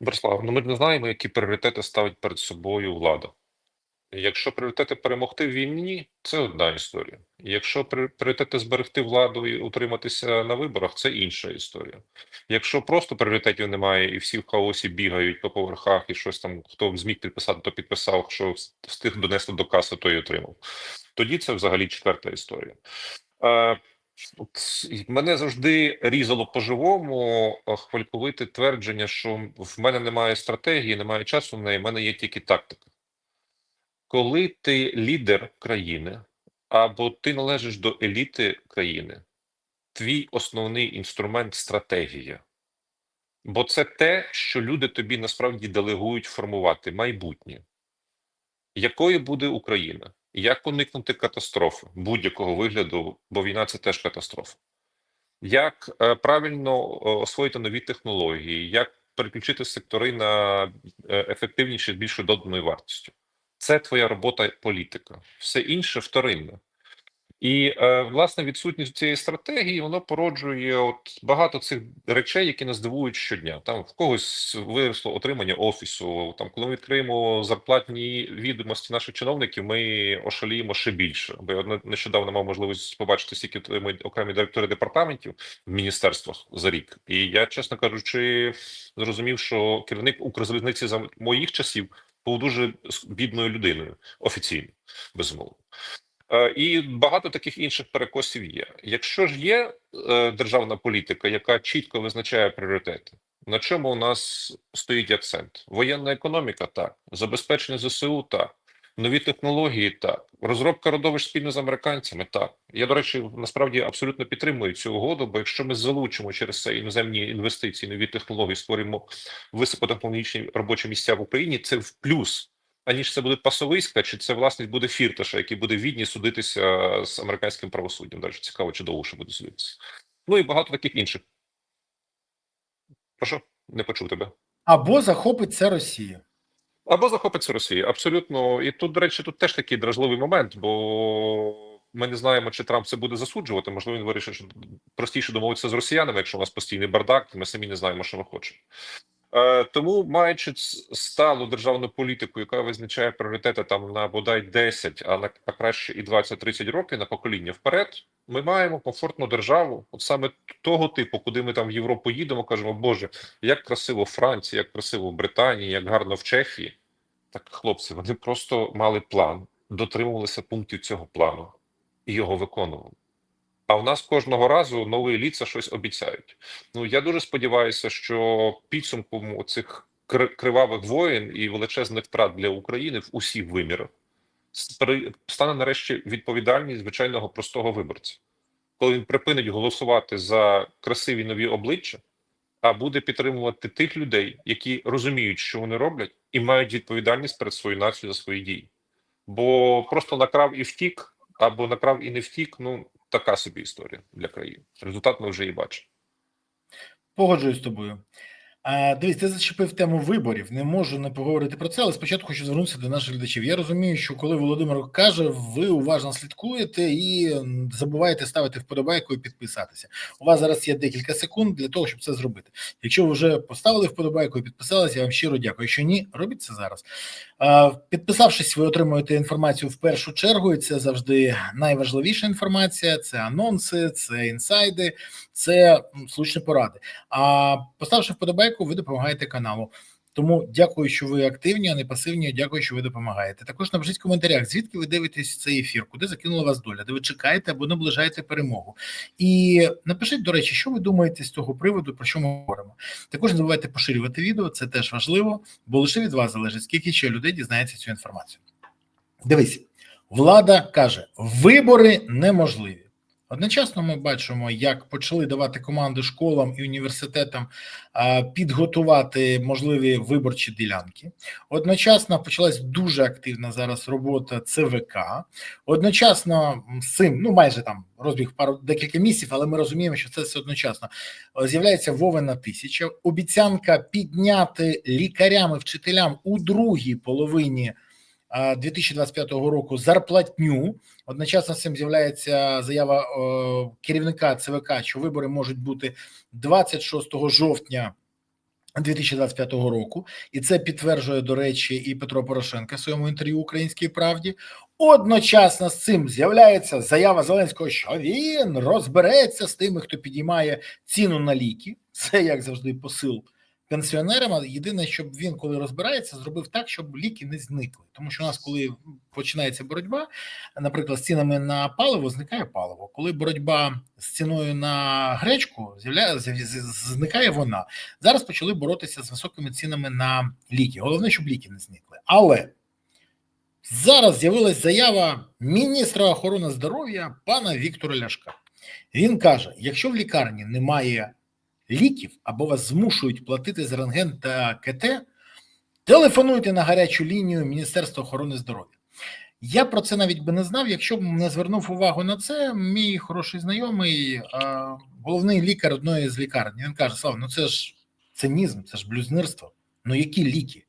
Борислав, ну ми не знаємо, які пріоритети ставить перед собою влада. Якщо пріоритети перемогти в війні, це одна історія. Якщо пріоритети зберегти владу і утриматися на виборах, це інша історія. Якщо просто пріоритетів немає, і всі в хаосі бігають по поверхах, і щось там хто зміг підписати, то підписав, що встиг донести до каси, то й отримав. Тоді це взагалі четверта історія. От мене завжди різало по-живому е, хвальковите твердження, що в мене немає стратегії, немає часу в неї, в мене є тільки тактика. Коли ти лідер країни або ти належиш до еліти країни, твій основний інструмент стратегія. Бо це те, що люди тобі насправді делегують формувати майбутнє. Якою буде Україна? Як уникнути катастрофи будь-якого вигляду, бо війна це теж катастрофа. Як е, правильно освоїти нові технології, як переключити сектори на е, ефективніше з більшою доданою вартістю? Це твоя робота політика. Все інше вторинне. І е, власне відсутність цієї стратегії воно породжує от багато цих речей, які нас дивують щодня. Там в когось виросло отримання офісу. Там, коли ми відкриємо зарплатні відомості наших чиновників, ми ошаліємо ще більше. Бо я нещодавно мав можливість побачити, скільки отримують окремі директори департаментів в міністерствах за рік. І я, чесно кажучи, зрозумів, що керівник Укрзалізниці за моїх часів був дуже бідною людиною офіційно, безумовно. Е, І багато таких інших перекосів є. Якщо ж є е, державна політика, яка чітко визначає пріоритети, на чому у нас стоїть акцент? Воєнна економіка, так, забезпечення ЗСУ, так, нові технології, так, розробка родовищ спільно з американцями, так. Я, до речі, насправді абсолютно підтримую цю угоду, бо якщо ми залучимо через це іноземні інвестиції, нові технології, створюємо високотехнологічні робочі місця в Україні, це в плюс аніж це буде пасовиська, чи це власність буде фірташа, який буде відні судитися з американським правосуддям. Далі цікаво, чи довго ще буде судитися. Ну і багато таких інших. Прошу, не почув тебе. Або захопить це Росія. Або захопиться Росія. Абсолютно. І тут, до речі, тут теж такий дражливий момент, бо ми не знаємо, чи Трамп це буде засуджувати. Можливо, він вирішить, що простіше домовитися з росіянами, якщо у нас постійний бардак, ми самі не знаємо, що ми хочемо. Е, Тому, маючи сталу державну політику, яка визначає пріоритети там на бодай 10, а на а краще і 20-30 років на покоління вперед, ми маємо комфортну державу, от саме того типу, куди ми там в Європу їдемо, кажемо, Боже, як красиво Франції, як красиво в Британії, як гарно в Чехії. Так, хлопці, вони просто мали план, дотримувалися пунктів цього плану і його виконували. А в нас кожного разу нові ліца щось обіцяють. Ну я дуже сподіваюся, що підсумком цих кривавих воєн і величезних втрат для України в усіх вимірах стане нарешті відповідальність звичайного простого виборця, коли він припинить голосувати за красиві нові обличчя, а буде підтримувати тих людей, які розуміють, що вони роблять, і мають відповідальність перед своєю нацією за свої дії. Бо просто накрав і втік, або накрав і не втік. Ну така собі історія для країни. Результат ми вже і бачимо. Погоджуюсь з тобою. А, дивись, ти зачепив тему виборів. Не можу не поговорити про це, але спочатку хочу звернутися до наших глядачів. Я розумію, що коли Володимир каже, ви уважно слідкуєте і забуваєте ставити вподобайку і підписатися. У вас зараз є декілька секунд для того, щоб це зробити. Якщо ви вже поставили вподобайку і підписалися, я вам щиро дякую. Якщо ні, робіть це зараз. А, Підписавшись, ви отримуєте інформацію в першу чергу, і це завжди найважливіша інформація. Це анонси, це інсайди, це слушні поради. А поставши вподобайку, ви допомагаєте каналу. Тому дякую, що ви активні, а не пасивні. Дякую, що ви допомагаєте. Також напишіть в коментарях, звідки ви дивитесь цей ефір, куди закинула вас доля, де ви чекаєте або наближаєте перемогу. І напишіть, до речі, що ви думаєте з цього приводу, про що ми говоримо. Також не забувайте поширювати відео, це теж важливо, бо лише від вас залежить, скільки ще людей дізнається цю інформацію. Дивись, влада каже: вибори неможливі. Одночасно ми бачимо, як почали давати команди школам і університетам підготувати можливі виборчі ділянки. Одночасно почалась дуже активна зараз робота ЦВК. Одночасно з цим, ну майже там розбіг пару декілька місяців, але ми розуміємо, що це все одночасно. З'являється Вовина тисяча. Обіцянка підняти лікарям і вчителям у другій половині. А, 2025 року зарплатню Одночасно з цим з'являється заява керівника ЦВК, що вибори можуть бути 26 жовтня 2025 року, і це підтверджує, до речі, і Петро Порошенко в своєму інтерв'ю Українській правді. Одночасно з цим з'являється заява Зеленського, що він розбереться з тими, хто підіймає ціну на ліки. Це як завжди посил пенсіонерам. Єдине, щоб він, коли розбирається, зробив так, щоб ліки не зникли. Тому що у нас, коли починається боротьба, наприклад, з цінами на паливо, зникає паливо. Коли боротьба з ціною на гречку, зникає вона. Зараз почали боротися з високими цінами на ліки. Головне, щоб ліки не зникли. Але зараз з'явилась заява міністра охорони здоров'я пана Віктора Ляшка. Він каже: якщо в лікарні немає ліків або вас змушують платити за рентген та КТ, телефонуйте на гарячу лінію Міністерства охорони здоров'я. Я про це навіть би не знав, якщо б не звернув увагу на це. Мій хороший знайомий, головний лікар одної з лікарень. Він каже: Слава, ну це ж цинізм, це ж блюзнирство. Ну які ліки?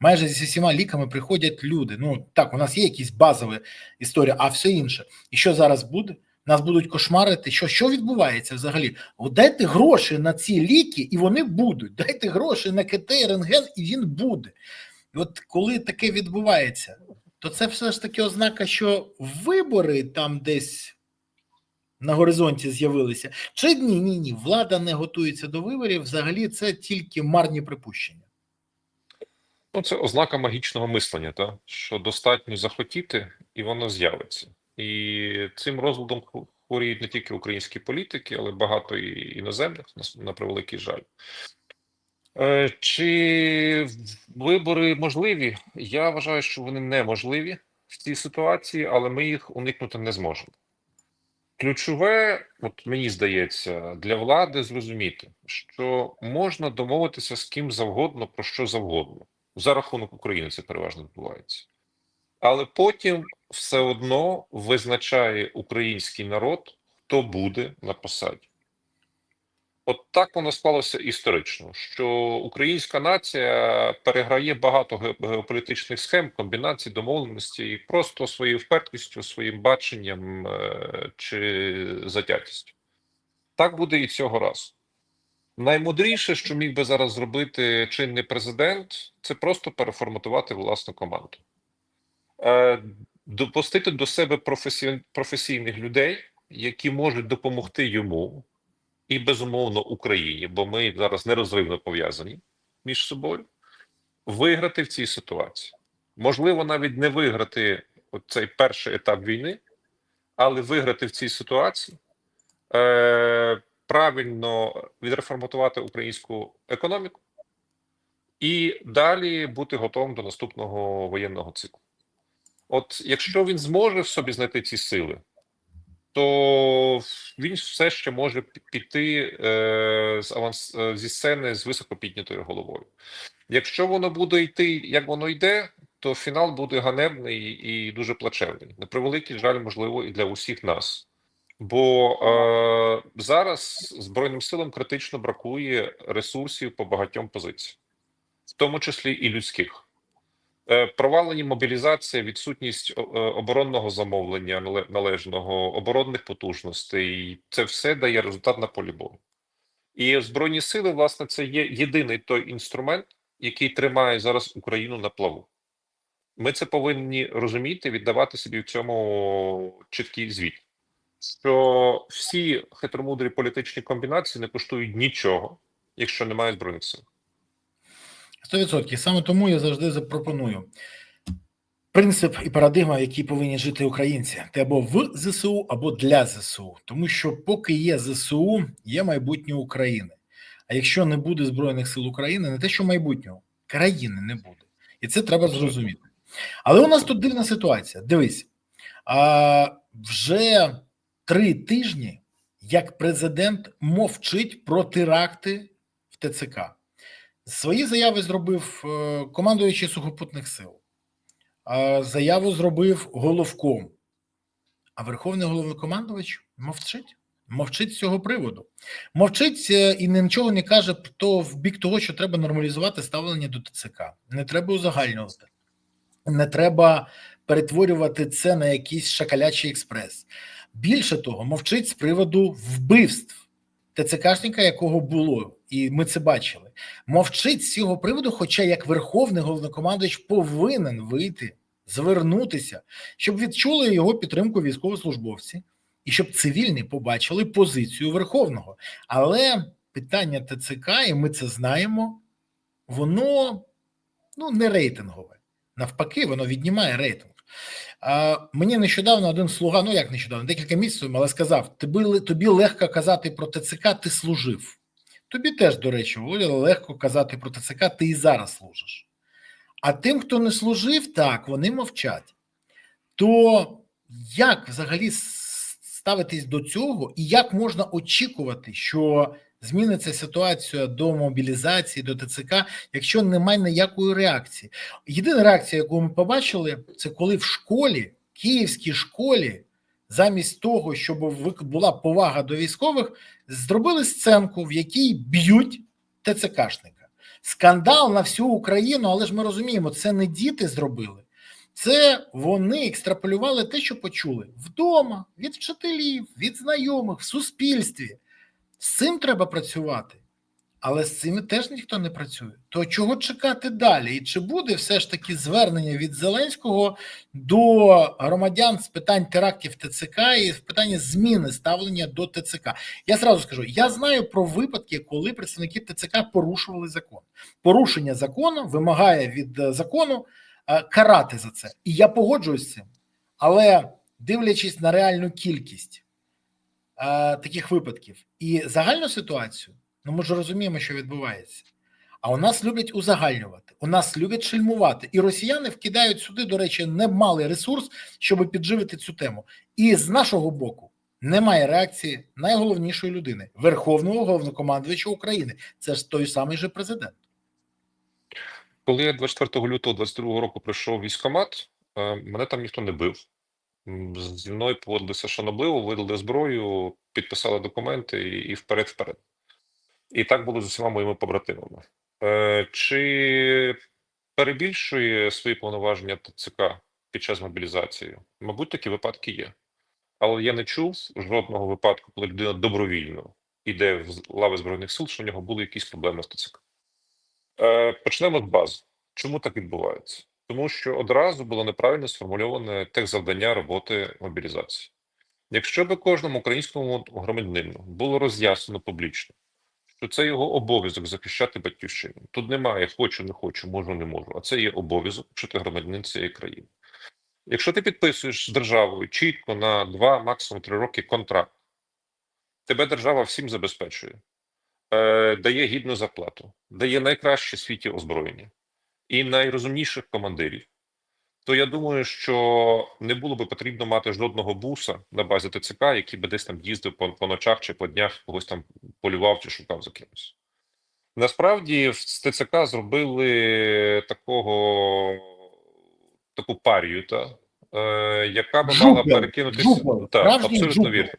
Майже зі всіма ліками приходять люди. Ну так, у нас є якісь базові історії, а все інше. І що зараз буде? Нас будуть кошмарити. Що, що відбувається взагалі? От Дайте гроші на ці ліки, і вони будуть. Дайте гроші на КТ і рентген, і він буде. І от коли таке відбувається, то це все ж таки ознака, що вибори там десь на горизонті з'явилися. Чи ні, ні, ні, влада не готується до виборів. Взагалі, це тільки марні припущення. Ну, це ознака магічного мислення, та? що достатньо захотіти, і воно з'явиться. І цим розладом хворіють не тільки українські політики, але багато і іноземних, на, превеликий жаль. Е, Чи вибори можливі? Я вважаю, що вони неможливі в цій ситуації, але ми їх уникнути не зможемо. Ключове, от мені здається, для влади зрозуміти, що можна домовитися з ким завгодно про що завгодно. За рахунок України це переважно відбувається. Але потім все одно визначає український народ, хто буде на посаді. От так воно склалося історично, що українська нація переграє багато геополітичних схем, комбінацій, домовленостей просто своєю впертістю, своїм баченням е, чи затятістю. Так буде і цього разу. Наймудріше, що міг би зараз зробити чинний президент, це просто переформатувати власну команду, допустити до себе професій, професійних людей, які можуть допомогти йому і безумовно Україні, бо ми зараз нерозривно пов'язані між собою, виграти в цій ситуації. Можливо, навіть не виграти цей перший етап війни, але виграти в цій ситуації, е, правильно відреформатувати українську економіку і далі бути готовим до наступного воєнного циклу. От якщо він зможе в собі знайти ці сили, то він все ще може піти е, з аванс е, зі сцени з високо піднятою головою. Якщо воно буде йти, як воно йде, то фінал буде ганебний і дуже плачевний. На превеликий жаль, можливо, і для усіх нас. Бо е, зараз Збройним силам критично бракує ресурсів по багатьом позиціям, в тому числі і людських. Е, Провалені мобілізація, відсутність е, оборонного замовлення нале- належного, оборонних потужностей це все дає результат на полі бою. І збройні сили, власне, це є єдиний той інструмент, який тримає зараз Україну на плаву. Ми це повинні розуміти, віддавати собі в цьому чіткий звіт, що всі хитромудрі політичні комбінації не коштують нічого, якщо немає збройних сил. 100%. Саме тому я завжди запропоную принцип і парадигма, в якій повинні жити українці. Ти або в ЗСУ, або для ЗСУ. Тому що поки є ЗСУ, є майбутнє України. А якщо не буде Збройних сил України, не те, що майбутнього, країни не буде. І це треба зрозуміти. Але у нас тут дивна ситуація. Дивись, а, вже три тижні, як президент мовчить про теракти в ТЦК. Свої заяви зробив е, командуючий сухопутних сил. Заяву зробив головком. А верховний головнокомандувач мовчить. Мовчить з цього приводу. Мовчить е, і нічого не каже то в бік того, що треба нормалізувати ставлення до ТЦК. Не треба узагальнювати. Не треба перетворювати це на якийсь шакалячий експрес. Більше того, мовчить з приводу вбивств ТЦКшника, якого було і ми це бачили, мовчить з цього приводу, хоча як верховний головнокомандуючий повинен вийти, звернутися, щоб відчули його підтримку військовослужбовці, і щоб цивільні побачили позицію верховного. Але питання ТЦК, і ми це знаємо, воно ну не рейтингове. Навпаки, воно віднімає рейтинг. Мені нещодавно один слуга, ну як нещодавно, декілька місяців, але сказав: тобі, тобі легко казати про ТЦК, ти служив. Тобі теж, до речі, Володя, легко казати про ТЦК, ти і зараз служиш. А тим, хто не служив, так, вони мовчать. То як взагалі ставитись до цього, і як можна очікувати, що зміниться ситуація до мобілізації, до ТЦК, якщо немає ніякої реакції? Єдина реакція, яку ми побачили, це коли в школі, київській школі, замість того, щоб була повага до військових, зробили сценку, в якій б'ють ТЦКшника. Скандал на всю Україну, але ж ми розуміємо, це не діти зробили. Це вони екстраполювали те, що почули вдома, від вчителів, від знайомих, в суспільстві. З цим треба працювати, але з цим теж ніхто не працює. То чого чекати далі? І чи буде все ж таки звернення від Зеленського до громадян з питань терактів ТЦК і в питанні зміни ставлення до ТЦК? Я зразу скажу: я знаю про випадки, коли представники ТЦК порушували закон. Порушення закону вимагає від закону карати за це. І я погоджуюсь з цим. Але дивлячись на реальну кількість таких випадків і загальну ситуацію, ну ми ж розуміємо, що відбувається. А у нас люблять узагальнювати, у нас люблять шельмувати, і росіяни вкидають сюди, до речі, немалий ресурс, щоб підживити цю тему. І з нашого боку немає реакції найголовнішої людини Верховного головнокомандуюча України. Це ж той самий же президент. Коли я 24 лютого 22 року прийшов в військкомат, е, мене там ніхто не бив. Зі мною поводилися шанобливо, видали зброю, підписали документи і вперед-вперед. І так було з усіма моїми побратимами. Е, Чи перебільшує свої повноваження ТЦК під час мобілізації? Мабуть, такі випадки є. Але я не чув жодного випадку, коли людина добровільно йде в лави Збройних сил, що в нього були якісь проблеми з ТЦК. Е, Почнемо з бази. Чому так відбувається? Тому що одразу було неправильно сформульоване техзавдання роботи мобілізації. Якщо би кожному українському громадянину було роз'яснено публічно, що це його обов'язок захищати батьківщину. Тут немає хочу, не хочу, можу, не можу, а це є обов'язок, що ти громадянин цієї країни. Якщо ти підписуєш з державою чітко на два, максимум три роки контракт, тебе держава всім забезпечує, е, дає гідну зарплату, дає найкраще в світі озброєння і найрозумніших командирів, то я думаю, що не було би потрібно мати жодного буса на базі ТЦК, який би десь там їздив по, по ночах чи по днях когось там полював чи шукав за кимось. Насправді з ТЦК зробили такого таку парію, та, е, яка би мала перекинутися. Так, справжній абсолютно вірно.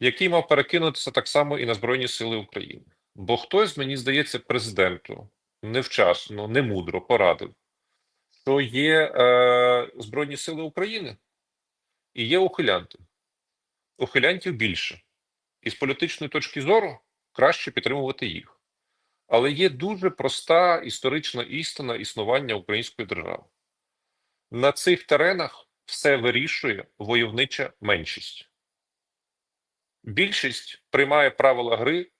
Який мав перекинутися так само і на Збройні Сили України. Бо хтось, мені здається, президенту невчасно, немудро порадив, що є е, Збройні Сили України і є ухилянти. Ухилянтів більше. І з політичної точки зору краще підтримувати їх. Але є дуже проста історична істина існування української держави. На цих теренах все вирішує войовнича меншість. Більшість приймає правила гри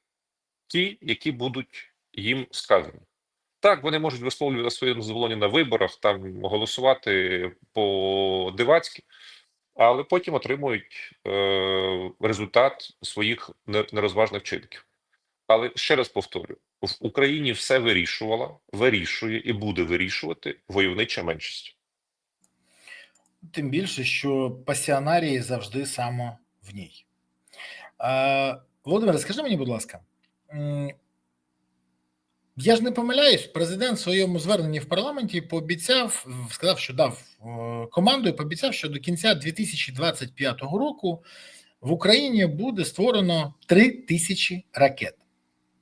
ті, які будуть їм сказані. Так, вони можуть висловлювати своє незадоволення на виборах, там голосувати по дивацьки, але потім отримують е, результат своїх нерозважних вчинків. Але ще раз повторю: в Україні все вирішувала, вирішує і буде вирішувати войовнича меншість. Тим більше, що пасіонарії завжди саме в ній. Е, Володимире, скажи мені, будь ласка, я ж не помиляюсь, президент в своєму зверненні в парламенті пообіцяв, сказав, що дав е, команду і пообіцяв, що до кінця 2025 року в Україні буде створено 3 тисячі ракет.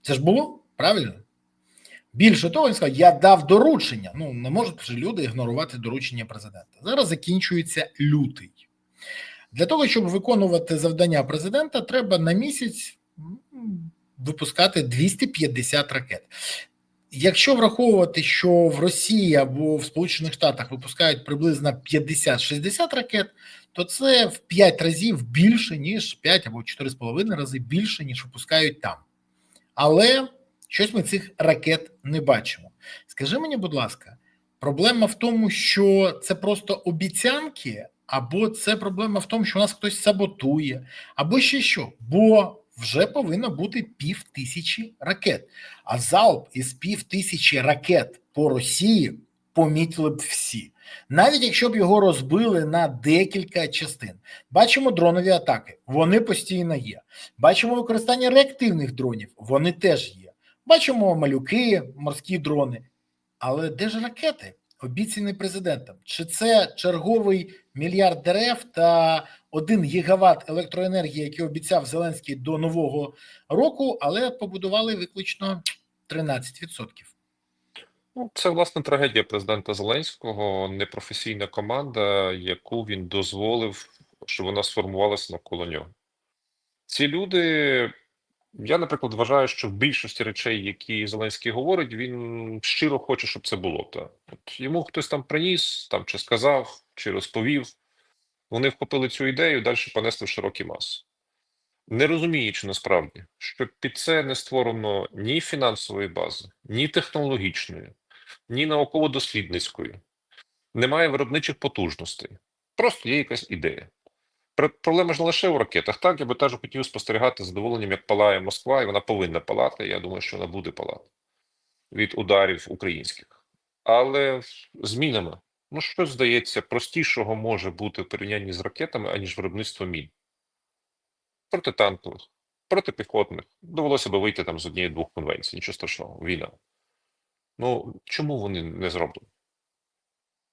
Це ж було правильно? Більше того, він сказав, я дав доручення. Ну, не можуть же люди ігнорувати доручення президента. Зараз закінчується лютий. Для того, щоб виконувати завдання президента, треба на місяць випускати 250 ракет. Якщо враховувати, що в Росії або в Сполучених Штатах випускають приблизно 50-60 ракет, то це в 5 разів більше, ніж 5 або 4,5 рази більше, ніж випускають там. Але щось ми цих ракет не бачимо. Скажи мені, будь ласка, проблема в тому, що це просто обіцянки, або це проблема в тому, що у нас хтось саботує, або ще що, бо вже повинно бути пів тисячі ракет. А залп із пів тисячі ракет по Росії помітили б всі, навіть якщо б його розбили на декілька частин. Бачимо дронові атаки, вони постійно є. Бачимо використання реактивних дронів, вони теж є. Бачимо малюки, морські дрони. Але де ж ракети, обіцяні президентом? Чи це черговий мільярд дерев та один гігават електроенергії, який обіцяв Зеленський до нового року, але побудували виключно 13%? Ну, це власне трагедія президента Зеленського, непрофесійна команда, яку він дозволив, щоб вона сформувалася навколо нього. Ці люди, я, наприклад, вважаю, що в більшості речей, які Зеленський говорить, він щиро хоче, щоб це було. Та. От йому хтось там приніс, там чи сказав, чи розповів. Вони вхопили цю ідею, далі понесли в широкі маси. Не розуміючи насправді, що під це не створено ні фінансової бази, ні технологічної, ні науково-дослідницької, немає виробничих потужностей. Просто є якась ідея. Проблема ж не лише у ракетах. Так, я би теж хотів спостерігати задоволенням, як палає Москва, і вона повинна палати. Я думаю, що вона буде палати від ударів українських. Але змінами. Ну, що здається, простішого може бути в порівнянні з ракетами, аніж виробництво мін. Протитанкових, протипіхотних. Довелося би вийти там з однієї-двох конвенцій. Нічого страшного, війна. Ну, чому вони не зроблені?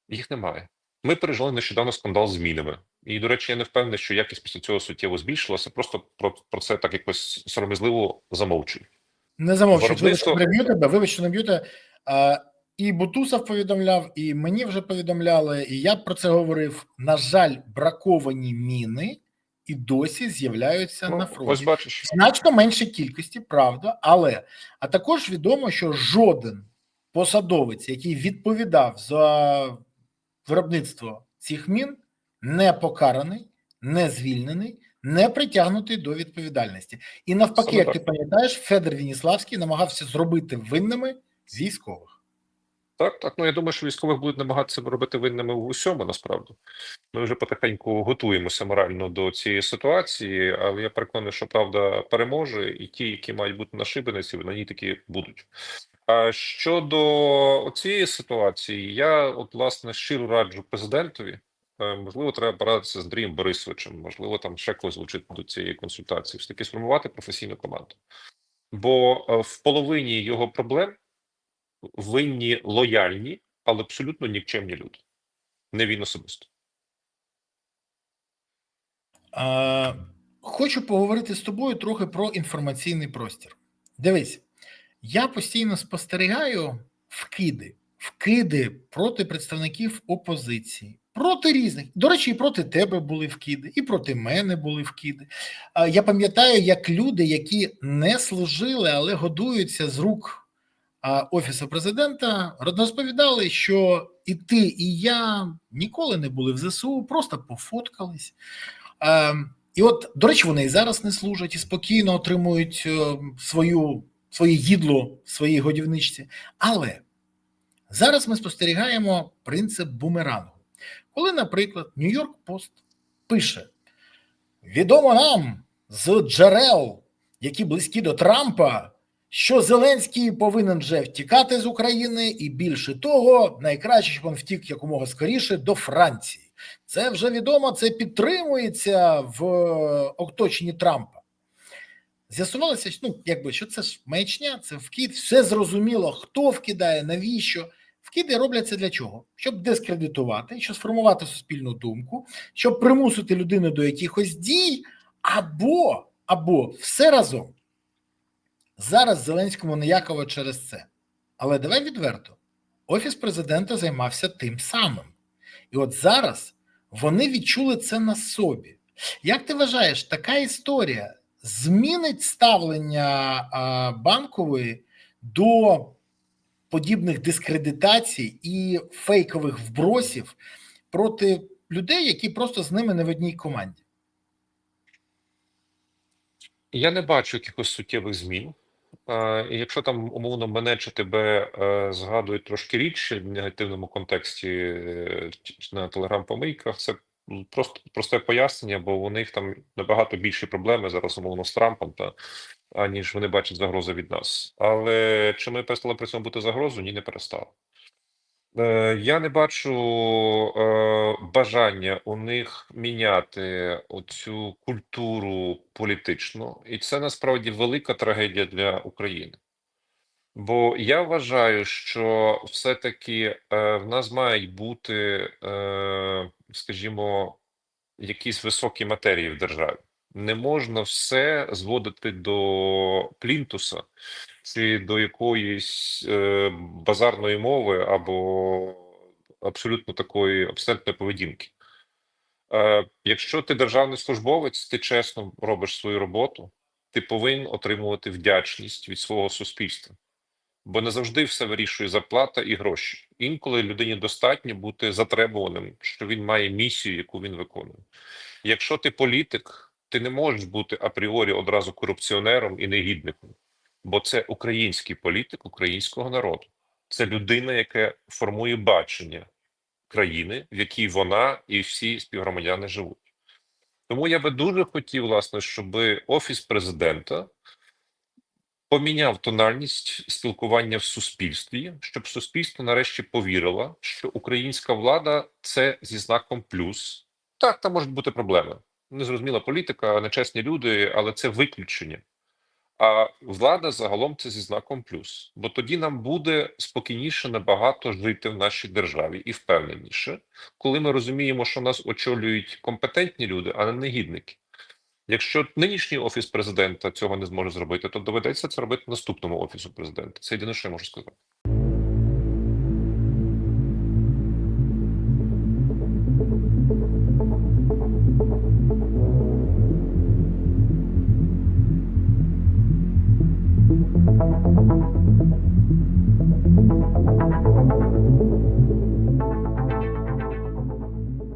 Їх немає. Ми пережили нещодавно скандал з мінами. І, до речі, я не впевнений, що якість після цього суттєво збільшилася. Просто про, про це так якось сором'язливо замовчують. Не замовчують. Виробництво- що переб'ю тебе, вибач, що не б'ю тебе. А, І Бутусов повідомляв, і мені вже повідомляли, і я про це говорив. На жаль, браковані міни і досі з'являються на Ну, фронті. ось бачиш. значно меншій кількості, правда, але а також відомо, що жоден посадовець, який відповідав за виробництво цих мін, не покараний, не звільнений, не притягнутий до відповідальності. І навпаки, Саме як так. ти пам'ятаєш, Федор Вініславський намагався зробити винними військових. Так, так. Ну я думаю, що військових будуть намагатися робити винними в усьому, насправді. Ми вже потихеньку готуємося морально до цієї ситуації, але я переконаний, що правда переможе, і ті, які мають бути на шибениці, на ній таки будуть. А щодо цієї ситуації, я от власне щиро раджу президентові. е, Можливо, треба порадитися з Андрієм Борисовичем, можливо, там ще когось залучити до цієї консультації, все таки сформувати професійну команду. Бо е, в половині його проблем винні лояльні, але абсолютно нікчемні люди. Не він особисто. А, хочу поговорити з тобою трохи про інформаційний простір. Дивись, я постійно спостерігаю вкиди, вкиди проти представників опозиції, проти різних. До речі, і проти тебе були вкиди, і проти мене були вкиди. Я пам'ятаю, як люди, які не служили, але годуються з рук офісу президента, розповідали, що і ти, і я ніколи не були в ЗСУ, просто пофоткались. Е, і от, до речі, вони і зараз не служать і спокійно отримують е, свою, своє їдло в своїй годівничці. Але зараз ми спостерігаємо принцип бумерангу. Коли, наприклад, Нью-Йорк Пост пише: відомо нам з джерел, які близькі до Трампа, що Зеленський повинен вже втікати з України, і більше того, найкраще, щоб він втік якомога скоріше до Франції. Це вже відомо, це підтримується в е, оточенні Трампа. З'ясувалося, ну, якби, що це ж маячня, це вкид, все зрозуміло, хто вкидає, навіщо. Вкиди робляться для чого? Щоб дискредитувати, щоб сформувати суспільну думку, щоб примусити людину до якихось дій, або, або все разом. Зараз Зеленському ніяково через це. Але давай відверто: Офіс президента займався тим самим. І от зараз вони відчули це на собі. Як ти вважаєш, така історія змінить ставлення банкової до подібних дискредитацій і фейкових вбросів проти людей, які просто з ними не в одній команді. Я не бачу якихось суттєвих змін. Якщо там умовно мене чи тебе е, згадують трошки рідше в негативному контексті е, на телеграм-помийках, це просто просте пояснення, бо у них там набагато більші проблеми зараз умовно з Трампом, та аніж вони бачать загрози від нас. Але чи ми перестали при цьому бути загрозою? Ні, не перестали. Е, Я не бачу е, бажання у них міняти оцю культуру політичну, і це насправді велика трагедія для України. Бо я вважаю, що все-таки е, в нас мають бути, скажімо, якісь високі матерії в державі. Не можна все зводити до плінтуса чи до якоїсь е, базарної мови або абсолютно такої абсолютної поведінки. Е, якщо ти державний службовець, ти чесно робиш свою роботу, ти повинен отримувати вдячність від свого суспільства. Бо не завжди все вирішує зарплата і гроші. Інколи людині достатньо бути затребуваним, що він має місію, яку він виконує. Якщо ти політик, ти не можеш бути апріорі одразу корупціонером і негідником, бо це український політик українського народу. Це людина, яка формує бачення країни, в якій вона і всі співгромадяни живуть. Тому я би дуже хотів, власне, щоб офіс президента поміняв тональність спілкування в суспільстві, щоб суспільство нарешті повірило, що українська влада це зі знаком плюс. Так, там можуть бути проблеми. Незрозуміла політика, нечесні люди, але це виключення. А влада загалом це зі знаком плюс. Бо тоді нам буде спокійніше набагато жити в нашій державі і впевненіше, коли ми розуміємо, що нас очолюють компетентні люди, а не негідники. Якщо нинішній офіс президента цього не зможе зробити, то доведеться це робити наступному офісу президента. Це єдине, що я можу сказати.